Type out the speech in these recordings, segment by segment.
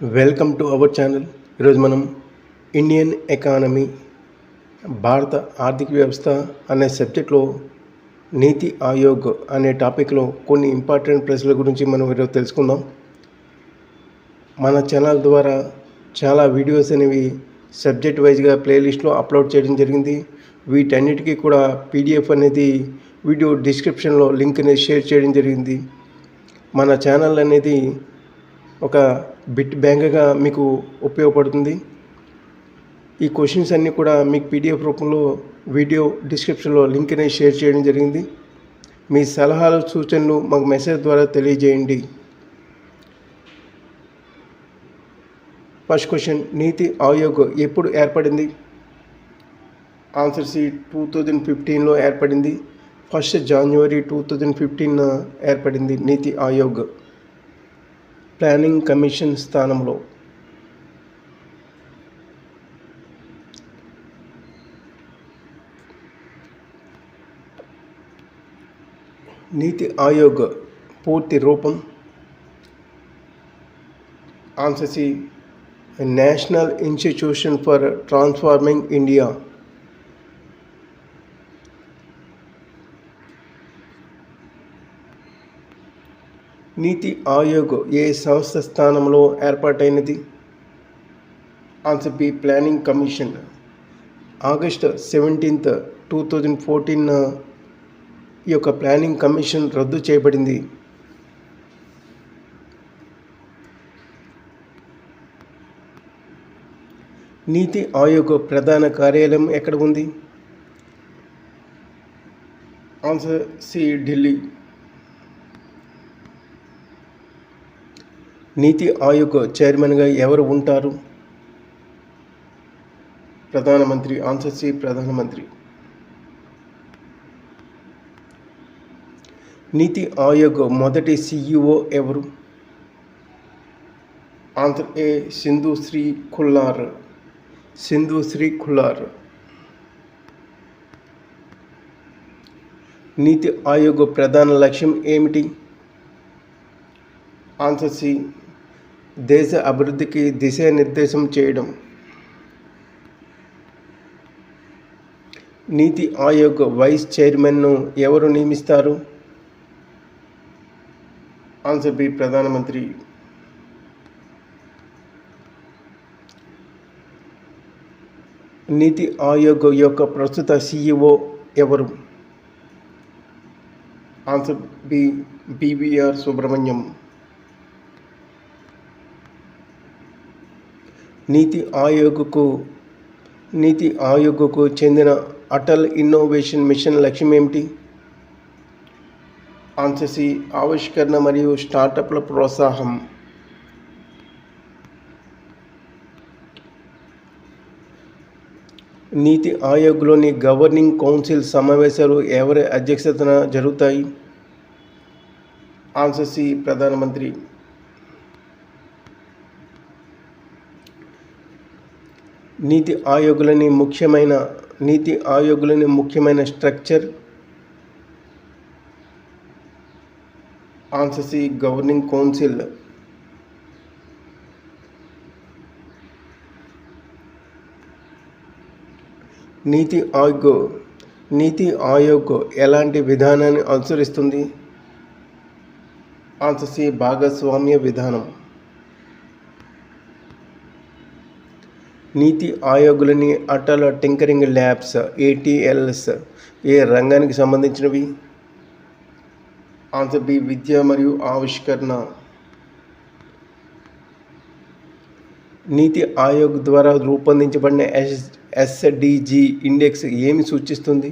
Welcome to our channel. ఈరోజు మనం Indian economy భారత ఆర్థిక వ్యవస్థ అనే సబ్జెక్ట్లో నీతి ఆయోగ్ అనే టాపిక్లో కొన్ని ఇంపార్టెంట్ ప్రశ్నల గురించి మనం ఈరోజు తెలుసుకుందాం. మన ఛానల్ ద్వారా చాలా వీడియోస్ అనేవి సబ్జెక్ట్ వైజ్గా ప్లేలిస్ట్లో అప్లోడ్ చేయడం జరిగింది. వీటన్నిటికీ కూడా పీడిఎఫ్ అనేది వీడియో డిస్క్రిప్షన్లో లింక్ అనేది షేర్ చేయడం జరిగింది. మన ఛానల్ అనేది ఒక బిట్ బ్యాంక్గా మీకు ఉపయోగపడుతుంది. ఈ క్వశ్చన్స్ అన్నీ కూడా మీకు పీడిఎఫ్ రూపంలో వీడియో డిస్క్రిప్షన్లో లింక్ అనేది షేర్ చేయడం జరిగింది. మీ సలహాలు సూచనలు మాకు మెసేజ్ ద్వారా తెలియజేయండి. ఫస్ట్ క్వశ్చన్ నీతి ఆయోగ్ ఎప్పుడు ఏర్పడింది? ఆన్సర్ సి టూ థౌజండ్ ఫిఫ్టీన్లో ఏర్పడింది. ఫస్ట్ జనవరి టూ థౌజండ్ ఫిఫ్టీన్ ఏర్పడింది నీతి ఆయోగ్. ప్లానింగ్ కమిషన్ స్థానంలో నీతి ఆయోగ్ పూర్తి రూపం answer C national institution for transforming India NITI Aayog ఏ సంస్థ స్థానంలో ఏర్పాటైనది? Answer B planning commission. August seventeenth two thousand fourteen ఈ యొక్క ప్లానింగ్ కమిషన్ రద్దు చేయబడింది. నీతి ఆయోగ్ ప్రధాన కార్యాలయం ఎక్కడ ఉంది? Answer C Delhi. నీతి ఆయోగ్ చైర్మన్గా ఎవరు ఉంటారు? ప్రధానమంత్రి ఆన్సర్ సి ప్రధానమంత్రి. నీతి ఆయోగ్ మొదటి సిఇఓ ఎవరు? Answer A Sindhushree Khullar Sindhushree Khullar NITI Aayog ప్రధాన లక్ష్యం ఏమిటి? ఆన్సర్ సి దేశ అభివృద్ధికి దిశానిర్దేశం చేయడం. నీతి ఆయోగ్ వైస్ చైర్మన్ను ఎవరు నియమిస్తారు? ఆన్సర్ బి ప్రధానమంత్రి. నీతి ఆయోగ్ యొక్క ప్రస్తుత సిఇఓ ఎవరు? Answer B BVR Subrahmanyam. NITI ఆయోగ్కు నీతి ఆయోగ్కు చెందిన అటల్ ఇన్నోవేషన్ మిషన్ లక్ష్యం ఏమిటి? ఆన్సర్ సి ఆవిష్కరణ మరియు స్టార్టప్ల ప్రోత్సాహం. నీతి ఆయోగ్లోని గవర్నింగ్ కౌన్సిల్ సమావేశాలు ఎవరి అధ్యక్షతన జరుగుతాయి? ఆన్సర్ సి ప్రధానమంత్రి. నీతి ఆయోగులని ముఖ్యమైన నీతి ఆయోగులని ముఖ్యమైన స్ట్రక్చర్ ఆన్ససి గవర్నింగ్ కౌన్సిల్ నీతి ఆయోగ్ నీతి ఆయోగ్ ఎలాంటి విధానాన్ని అనుసరిస్తుంది? ఆన్సర్ భాగస్వామ్య విధానం. నీతి ఆయోగులని అటల్ టింకరింగ్ ల్యాబ్స్ ఏటీఎల్స్ ఏ రంగానికి సంబంధించినవి? ఆన్సర్ బి విద్య మరియు ఆవిష్కరణ. నీతి ఆయోగ్ ద్వారా రూపొందించబడిన ఎస్ ఎస్డిజి ఇండెక్స్ ఏమి సూచిస్తుంది?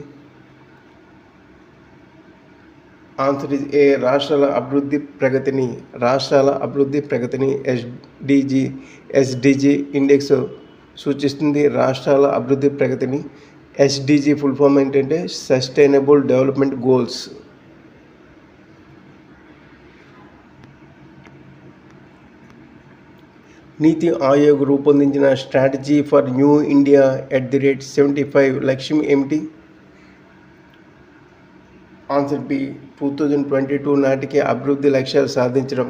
ఆన్సర్ ఇస్ ఏ రాష్ట్రాల అభివృద్ధి ప్రగతిని రాష్ట్రాల అభివృద్ధి ప్రగతిని ఎస్డిజి ఎస్డిజి ఇండెక్స్ సూచిస్తుంది రాష్ట్రాల అభివృద్ధి ప్రగతిని. ఎస్డిజి ఫుల్ ఫామ్ ఏంటంటే sustainable development goals. NITI Aayog రూపొందించిన strategy for new India at the rate seventy five లక్ష్యం ఏమిటి? Answer B two thousand twenty two నాటికి అభివృద్ధి లక్ష్యాలు సాధించడం.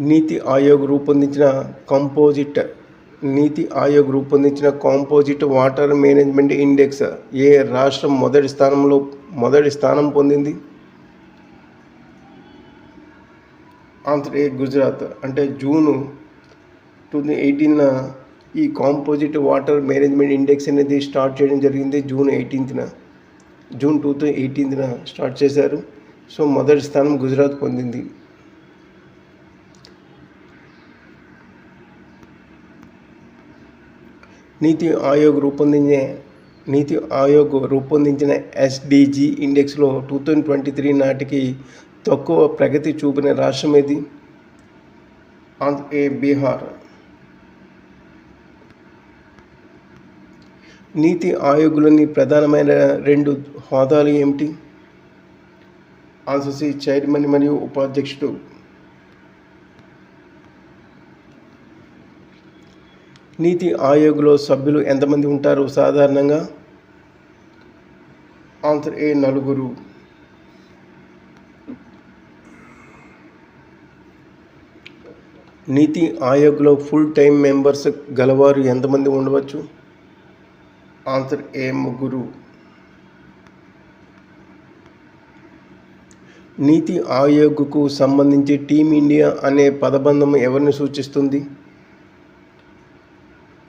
నీతి ఆయోగ్ రూపొందించిన కంపోజిట్ నీతి ఆయోగ్ రూపొందించిన కాంపోజిట్ వాటర్ మేనేజ్మెంట్ ఇండెక్స్ ఏ రాష్ట్రం మొదటి స్థానంలో మొదటి స్థానం పొందింది? Answer A Gujarat. అంటే జూను టూ థౌజండ్ ఎయిటీన్న ఈ కాంపోజిట్ వాటర్ మేనేజ్మెంట్ ఇండెక్స్ అనేది స్టార్ట్ చేయడం జరిగింది June ఎయిటీన్త్న. June two thousand ఎయిటీన్త్న start చేశారు. సో మొదటి స్థానం గుజరాత్ పొందింది. నీతి ఆయోగ్ రూపొందించే నీతి ఆయోగ్ రూపొందించిన ఎస్డిజి ఇండెక్స్లో టూ థౌజండ్ ట్వంటీ త్రీ నాటికి తక్కువ ప్రగతి చూపిన రాష్ట్రం ఏది? ఏ బీహార్. నీతి ఆయోగ్లోని ప్రధానమైన రెండు హోదాలు ఏమిటి? ఆన్సర్సి చైర్మన్ మరియు ఉపాధ్యక్షుడు. నీతి ఆయోగ్లో సభ్యులు ఎంతమంది ఉంటారు? సాధారణంగా ఆన్సర్ ఏ నలుగురు? నీతి ఆయోగ్లో ఫుల్ టైం మెంబర్స్ గలవారు ఎంతమంది ఉండవచ్చు? ఆన్సర్ ఏ ముగ్గురు? నీతి ఆయోగ్కు సంబంధించి టీమిండియా అనే పదబంధం ఎవరిని సూచిస్తుంది?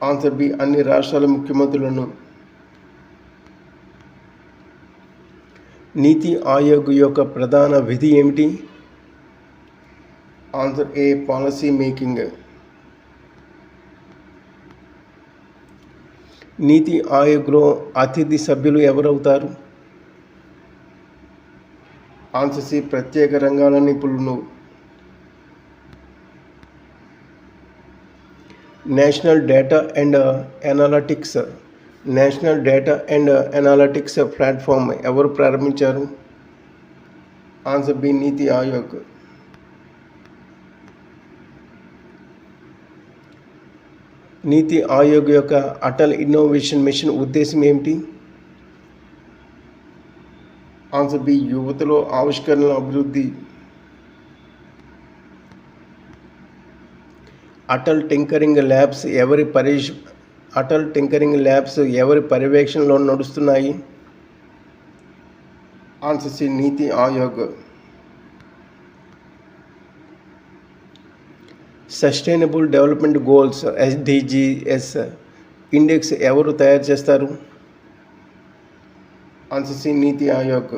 ఆన్సర్ బి అన్ని రాష్ట్రాల ముఖ్యమంత్రులను నీతి ఆయోగ్ యొక్క ప్రధాన విధి ఏమిటి? Answer A policy making? NITI ఆయోగ్లో అతిథి సభ్యులు ఎవరవుతారు? ఆన్సర్ సి ప్రత్యేక రంగాల నిపుణులు. National data and analytics national data and analytics platform ఎవరు ప్రారంభించారు? Answer B NITI Aayog. నీతి ఆయోగ్ యొక్క అటల్ ఇన్నోవేషన్ మిషన్ ఉద్దేశం ఏమిటి? ఆన్సర్ బి యువతలో ఆవిష్కరణల అభివృద్ధి. అటల్ టింకరింగ్ ల్యాబ్స్ ఎవరి పరిష్ అటల్ టింకరింగ్ ల్యాబ్స్ ఎవరి పర్యవేక్షణలో నడుస్తున్నాయి? Answer C NITI Aayog. Sustainable development goals SDGs index ఎవరు తయారు చేస్తారు? ఆన్సర్ సి నీతి ఆయోగ్.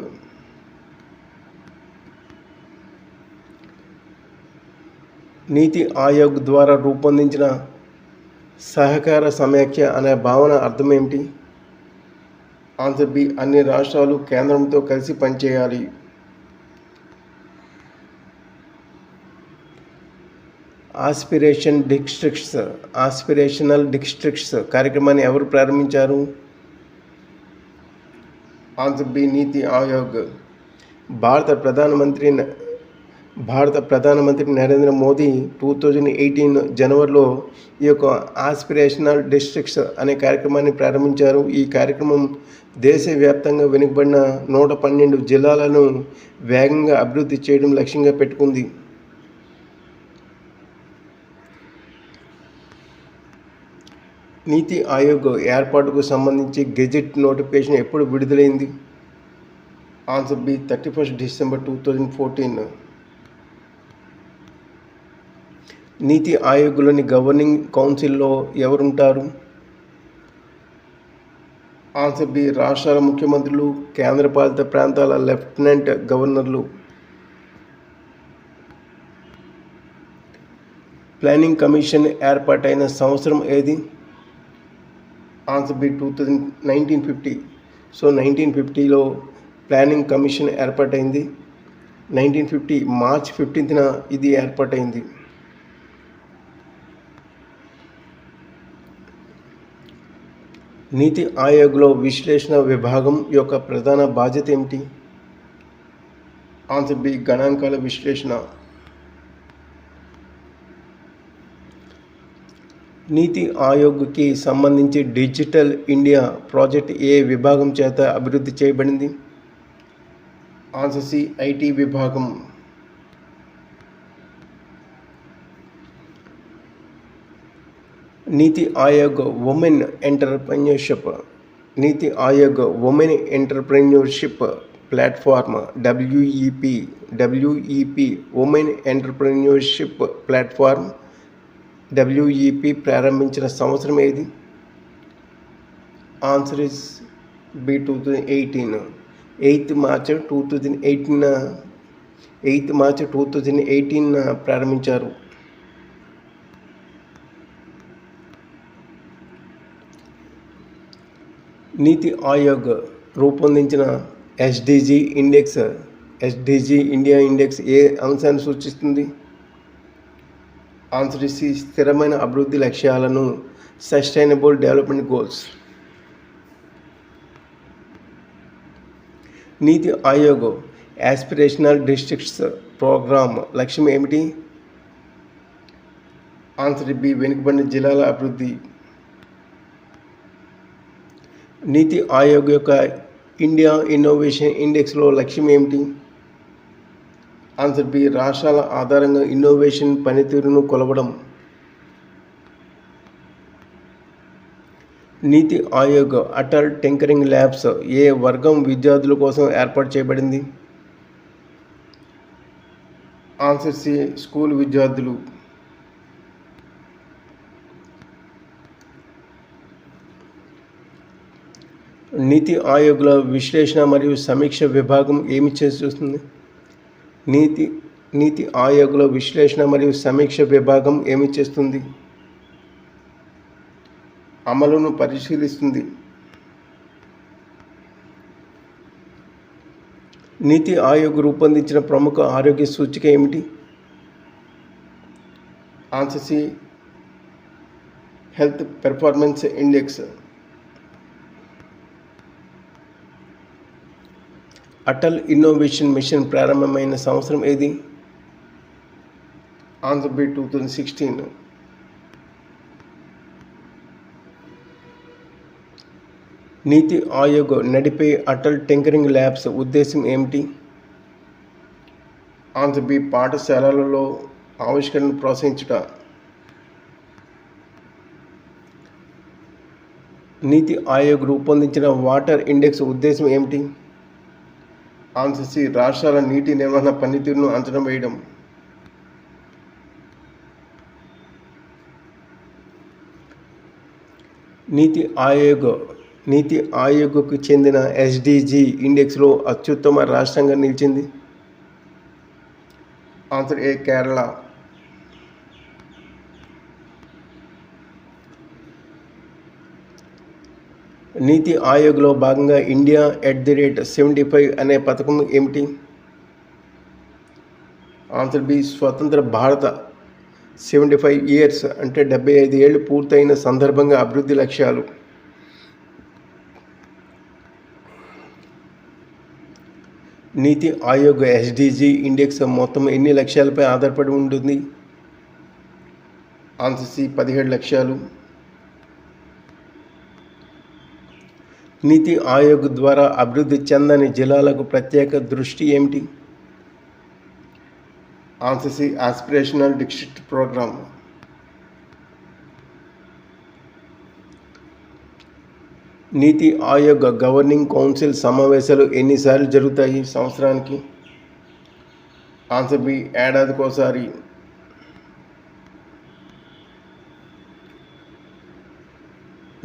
నీతి ఆయోగ్ ద్వారా రూపొందించిన సహకార సమాఖ్య అనే భావన అర్థం ఏమిటి ఆన్సర్ బి అన్ని రాష్ట్రాలు కేంద్రంతో కలిసి పనిచేయాలి. ఆస్పిరేషన్ డిస్ట్రిక్ట్స్ ఆస్పిరేషనల్ డిస్ట్రిక్ట్స్ కార్యక్రమాన్ని ఎవరు ప్రారంభించారు? Answer B NITI Aayog. భారత ప్రధానమంత్రి భారత ప్రధానమంత్రి Narendra Modi two thousand eighteen జనవరిలో ఈ యొక్క ఆస్పిరేషనల్ డిస్ట్రిక్ట్స్ అనే కార్యక్రమాన్ని ప్రారంభించారు. ఈ కార్యక్రమం దేశవ్యాప్తంగా వెనుకబడిన నూట పన్నెండు జిల్లాలను వేగంగా అభివృద్ధి చేయడం లక్ష్యంగా పెట్టుకుంది. నీతి ఆయోగ్ ఏర్పాటుకు సంబంధించి గెజెట్ నోటిఫికేషన్ ఎప్పుడు విడుదలైంది? Answer B thirty first December two thousand fourteen NITI ఆయోగులని governing కౌన్సిల్లో ఎవరుంటారు? ఆన్సర్ బి రాష్ట్రాల ముఖ్యమంత్రులు కేంద్రపాలిత ప్రాంతాల లెఫ్టినెంట్ గవర్నర్లు. ప్లానింగ్ కమిషన్ ఏర్పాటైన సంవత్సరం ఏది? Answer B two thousand nineteen fifty. So nineteen ఫిఫ్టీలో ప్లానింగ్ కమిషన్ ఏర్పాటైంది. నైన్టీన్ ఫిఫ్టీ మార్చ్ ఫిఫ్టీన్త్న ఇది ఏర్పాటైంది. నీతి ఆయోగ్లో విశ్లేషణ విభాగం యొక్క ప్రధాన బాధ్యత ఏమిటి? ఆన్సర్ బి గణాంకాల విశ్లేషణ. నీతి ఆయోగ్కి సంబంధించి డిజిటల్ ఇండియా ప్రాజెక్ట్ ఏ విభాగం చేత అభివృద్ధి చేయబడింది? ఆన్సర్ సి ఐటీ విభాగం. నీతి Aayog women entrepreneurship NITI Aayog women entrepreneurship platform WEP WEP women entrepreneurship platform WEP ప్రారంభించిన సంవత్సరం ఏది? Answer is B two thousand eighteen eighth March two thousand eighteen eighth March two thousand eighteen ప్రారంభించారు. నీతి ఆయోగ్ రూపొందించిన SDG index SDG India index ఏ అంశాన్ని సూచిస్తుంది? Answer ఇసి స్థిరమైన అభివృద్ధి లక్ష్యాలను sustainable development goals. NITI Aayog aspirational districts programme లక్ష్యం ఏమిటి? ఆన్సర్ బి వెనుకబడిన జిల్లాల అభివృద్ధి. నీతి ఆయోగ్ యొక్క ఇండియా ఇన్నోవేషన్ ఇండెక్స్లో లక్ష్యం ఏమిటి? ఆన్సర్ బి రాష్ట్రాల ఆధారంగా ఇన్నోవేషన్ పనితీరును కొలవడం. నీతి ఆయోగ్ అటల్ టింకరింగ్ ల్యాబ్స్ ఏ వర్గం విద్యార్థుల కోసం ఏర్పాటు చేయబడింది? ఆన్సర్ సి స్కూల్ విద్యార్థులు. నీతి ఆయోగ్ల విశ్లేషణ మరియు సమీక్ష విభాగం ఏమి చేస్తుంది? నీతి నీతి ఆయోగ్ల విశ్లేషణ మరియు సమీక్ష విభాగం ఏమి చేస్తుంది? అమలును పరిశీలిస్తుంది. నీతి ఆయోగ్ రూపొందించిన ప్రముఖ ఆరోగ్య సూచిక ఏమిటి? Answer C health performance index. Atal innovation mission ప్రారంభమైన సంవత్సరం ఏది? Answer B two thousand sixteen NITI Aayog నడిపే అటల్ టింకరింగ్ ల్యాబ్స్ ఉద్దేశం ఏమిటి? ఆన్సర్ బి పాఠశాలలలో ఆవిష్కరణను ప్రోత్సహించుట. నీతి ఆయోగ్ రూపొందించిన వాటర్ ఇండెక్స్ ఉద్దేశం ఏమిటి? ఆన్సర్ సి రాష్ట్రాల నీటి నిర్వహణ పనితీరును అంచనా వేయడం. నీతి ఆయోగ్ నీతి ఆయోగ్కు చెందిన ఎస్డిజి ఇండెక్స్లో అత్యుత్తమ రాష్ట్రంగా నిలిచింది. Answer A Kerala. నీతి ఆయోగ్లో భాగంగా India at the rate seventy five అనే పథకం ఏమిటి? ఆన్సర్ బి స్వతంత్ర భారత సెవెంటీ ఫైవ్ ఇయర్స్ అంటే డెబ్బై ఐదు ఏళ్ళు పూర్తయిన సందర్భంగా అభివృద్ధి లక్ష్యాలు. నీతి ఆయోగ్ ఎస్డిజి ఇండెక్స్ మొత్తం ఎన్ని లక్ష్యాలపై ఆధారపడి ఉంటుంది? ఆన్సర్ సి పదిహేడు లక్ష్యాలు. నీతి ఆయోగ్ ద్వారా అభివృద్ధి చెందని జిల్లాలకు ప్రత్యేక దృష్టి ఏమిటి? ఆన్సర్ ఆస్పిరేషనల్ డిస్ట్రిక్ట్ ప్రోగ్రామ్ నీతి ఆయోగ్ గవర్నింగ్ కౌన్సిల్ సమావేశాలు ఎన్నిసార్లు జరుగుతాయి సంవత్సరానికి? ఆన్సర్ బి ఏడాదికోసారి.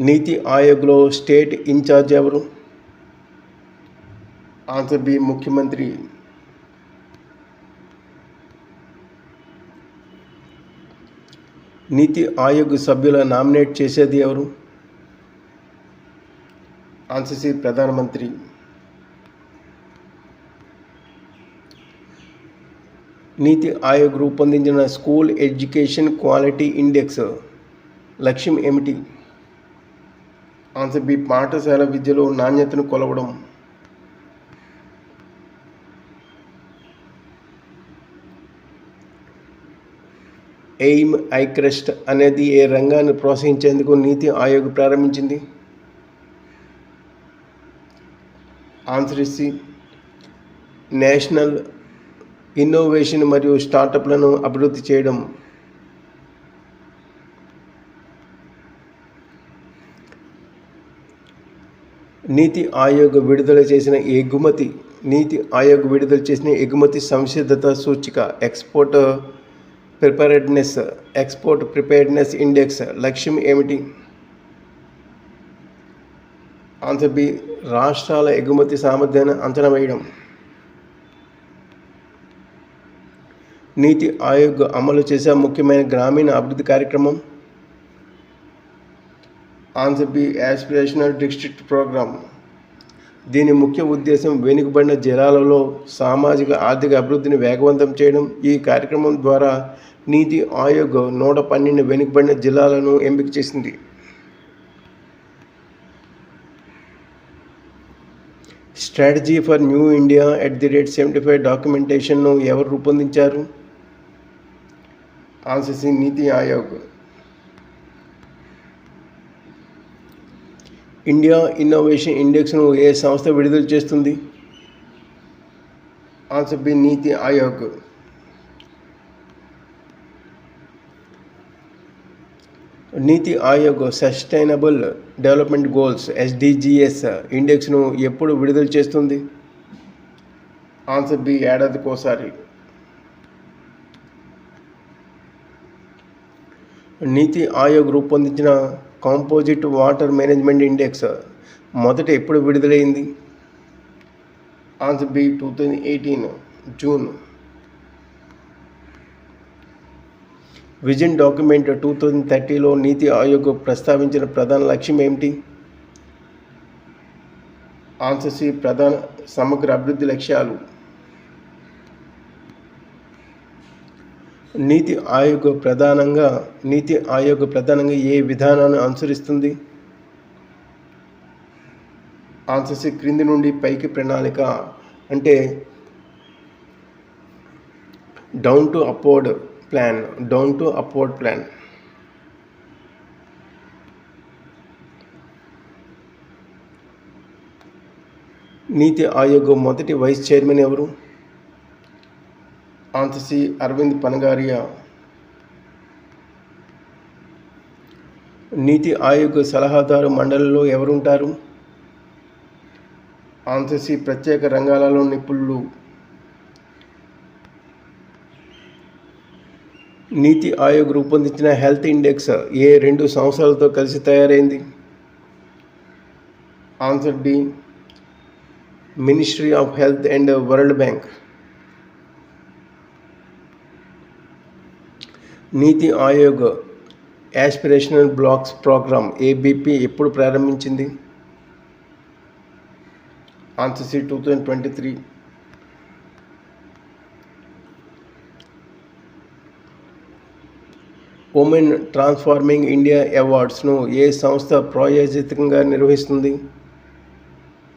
నీతి ఆయోగ్లో స్టేట్ ఇన్ఛార్జ్ ఎవరు? ఆన్సర్ బి ముఖ్యమంత్రి. నీతి ఆయోగ్ సభ్యుల నామినేట్ చేసేది ఎవరు? ఆన్సర్ సి ప్రధానమంత్రి. నీతి ఆయోగ్ రూపొందించిన స్కూల్ ఎడ్యుకేషన్ క్వాలిటీ ఇండెక్స్ లక్ష్యం ఏమిటి? ఆన్సర్ బి పాఠశాల విద్యలో నాణ్యతను కొలవడం. ఎయిమ్ ఐక్రెస్ట్ అనేది ఏ రంగాన్ని ప్రోత్సహించేందుకు నీతి ఆయోగ్ ప్రారంభించింది? ఆన్సర్ ఇసి నేషనల్ ఇన్నోవేషన్ మరియు స్టార్టప్లను అభివృద్ధి చేయడం. నీతి ఆయోగ్ విడుదల చేసిన ఎగుమతి నీతి ఆయోగ్ విడుదల చేసిన ఎగుమతి సంసిద్ధత సూచిక export preparedness export preparedness index లక్ష్యం ఏమిటి? ఆన్సర్ బి రాష్ట్రాల ఎగుమతి సామర్థ్యాన్ని అంచనా వేయడం. నీతి ఆయోగ్ అమలు చేసే ముఖ్యమైన గ్రామీణ అభివృద్ధి కార్యక్రమం. Answer B aspirational district programme దీని ముఖ్య ఉద్దేశం వెనుకబడిన జిల్లాలలో సామాజిక ఆర్థిక అభివృద్ధిని వేగవంతం చేయడం. ఈ కార్యక్రమం ద్వారా నీతి ఆయోగ్ నూట పన్నెండు వెనుకబడిన జిల్లాలను ఎంపిక చేసింది. Strategy for new India at the rate seventy five డాక్యుమెంటేషన్ను ఎవరు రూపొందించారు? Answer NITI Aayog. India innovation ఇండెక్స్ను ఏ సంస్థ విడుదల చేస్తుంది? Answer B NITI Aayog NITI Aayog sustainable development goals SDGs ఇండెక్స్ను ఎప్పుడు విడుదల చేస్తుంది? ఆన్సర్ బి ఏడాదికోసారి నీతి ఆయోగ్ రూపొందించిన కాంపోజిట్ వాటర్ మేనేజ్మెంట్ ఇండెక్స్ మొదట ఎప్పుడు విడుదలైంది? Answer B two thousand eighteen June vision document two thousand థర్టీలో NITI Aayog ప్రస్తావించిన ప్రధాన లక్ష్యం ఏమిటి? ఆన్సర్ సి ప్రధాన సమగ్ర అభివృద్ధి లక్ష్యాలు. నీతి ఆయోగ్ ప్రధానంగా నీతి ఆయోగ్ ప్రధానంగా ఏ విధానాన్ని అనుసరిస్తుంది? ఆన్సర్స్ క్రింది నుండి పైకి ప్రణాళిక అంటే down to upward plan down to upward plan. NITI Aayog మొదటి వైస్ చైర్మన్ ఎవరు? ఆంతసి అరవింద్ పనగారియా. నీతి ఆయోగ్ సలహాదారు మండలిలో ఎవరుంటారు? ఆంతసి ప్రత్యేక రంగాలలో నిపుణులు. నీతి ఆయోగ్ రూపొందించిన హెల్త్ ఇండెక్స్ ఏ రెండు సంవత్సరాలతో కలిసి తయారైంది? Answer D ministry of health and world bank. NITI Aayog aspirational blocks programme ABP ఎప్పుడు ప్రారంభించింది? Answer C two thousand twenty three women transforming India అవార్డ్స్ను ఏ సంస్థ ప్రాయోజితంగా నిర్వహిస్తుంది?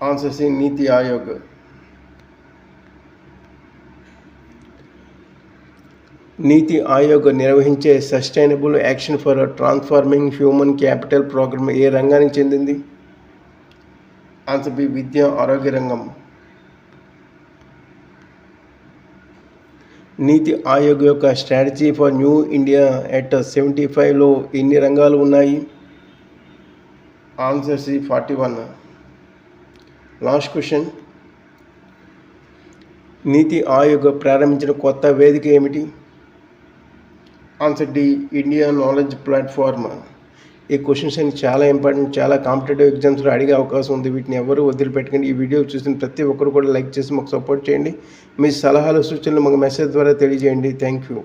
ఆన్సర్ సి నీతి ఆయోగ్. నీతి ఆయోగ్ నిర్వహించే sustainable action for transforming human capital programme ఏ రంగానికి చెందింది? Answer B విద్య ఆరోగ్య రంగం. నీతి ఆయోగ్ యొక్క strategy for new India at seventy ఫైవ్లో ఎన్ని రంగాలు ఉన్నాయి? Answer C forty one. Last question. NITI Aayog ప్రారంభించిన కొత్త వేదిక ఏమిటి? Answer D India knowledge platform ఈ క్వశ్చన్స్ అని చాలా ఇంపార్టెంట్ చాలా కాంపిటేటివ్ ఎగ్జామ్స్లో అడిగే అవకాశం ఉంది. వీటిని ఎవరు వదిలిపెట్టకండి. ఈ వీడియో చూసిన ప్రతి ఒక్కరు కూడా లైక్ చేసి మాకు సపోర్ట్ చేయండి. మీ సలహాలు సూచనలు మాకు మెసేజ్ ద్వారా తెలియజేయండి. Thank you